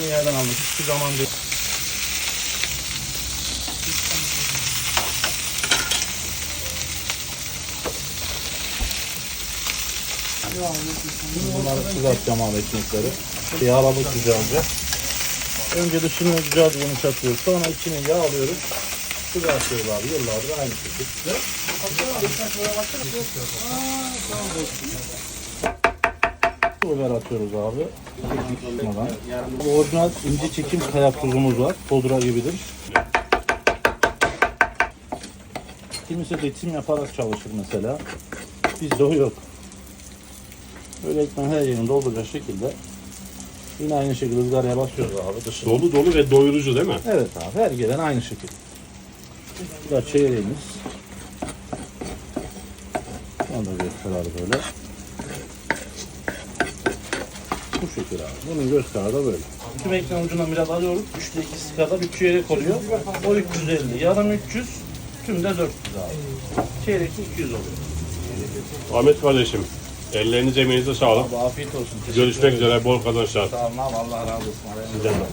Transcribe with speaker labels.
Speaker 1: Bu yerden aldık. Hiçbir zaman değil. Bunları kızartacağım abi ekmekleri. Yağladık güzelce. Önce dışını güzelce yumuşatıyoruz. Sonra içini yağlıyoruz. Kızartıyoruz abi. Yıllardır aynı şekilde. Biber atıyoruz abi. Bu Orijinal ince çekim kaya tuzumuz var. Pudra gibidir. Kimisi ritim yaparak çalışır mesela. Bizde o yok. Böyle ekmeğin her yerini dolduracak şekilde yine aynı şekilde ızgaraya basıyoruz abi dışına.
Speaker 2: Dolu dolu ve doyurucu değil mi?
Speaker 1: Evet abi her gelen aynı şekilde. Bu da çeyreğimiz. Onu da göster abi böyle. Bu şekil abi. Bunun göster de böyle. Tüm ekran ucundan biraz alıyoruz. Üçte ikisi kadar bir çeyrek oluyor. O 350. Yarım 300. Tüm de 400 abi. Çeyrek 200 oluyor.
Speaker 2: Ahmet kardeşim, ellerinize emeğinize sağlık.
Speaker 1: Abi afiyet olsun. Teşekkür
Speaker 2: Görüşmek
Speaker 1: ederim.
Speaker 2: üzere, bol kazançlar.
Speaker 1: Sağ olun abi. Allah razı olsun.
Speaker 2: Sizden de.